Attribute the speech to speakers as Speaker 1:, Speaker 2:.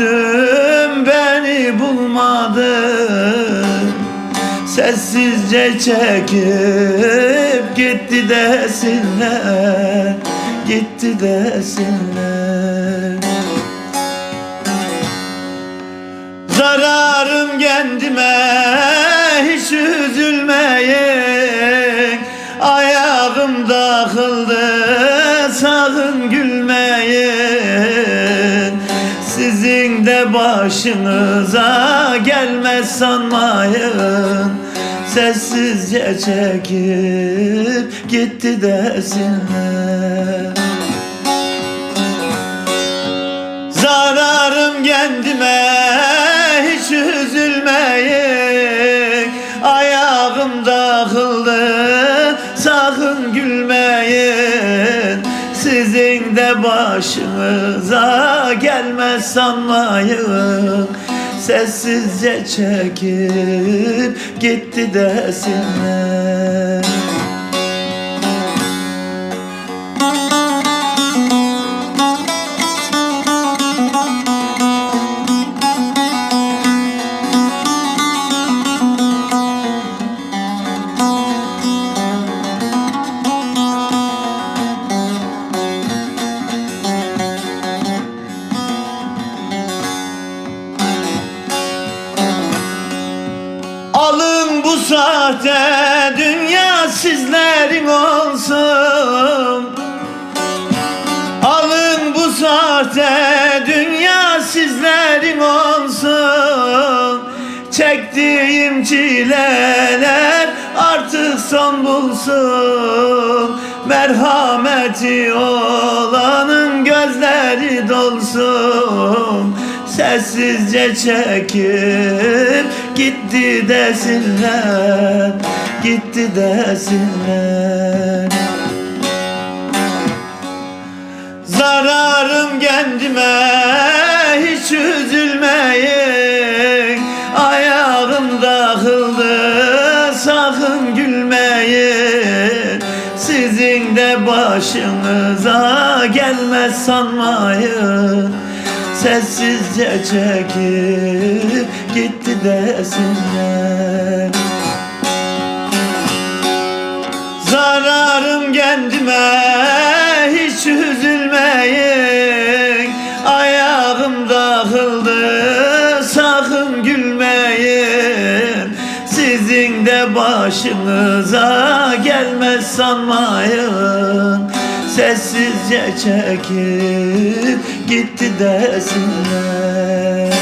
Speaker 1: tebessüm beni bulmadı Sessizce çekip gitti desinler Gitti desinler. Zararım kendime hiç üzülmeyin. Ayağım takıldı sakın gülmeyin Sizin de başınıza gelmez sanmayın. Sessizce çekip gitti desinler. Zararım kendime Sizin de başınıza gelmez sanmayın. Sessizce çekip gitti desinler sahte dünya sizlerin olsun. Alın bu sahte dünya sizlerin olsun. Çektiğim çileler artık son bulsun. Merhameti olanın gözleri dolsun. Sessizce çekip gitti desinler Gitti desinler. Zararım kendime hiç üzülmeyin. Ayağım takıldı sakın gülmeyin. Sizin de başınıza gelmez sanmayın Sessizce çekip gitti desinler. Zararım kendime hiç üzülmeyin. Ayağım takıldı sakın gülmeyin. Sizin de başınıza gelmez sanmayın Sessizce çekip gitti desinler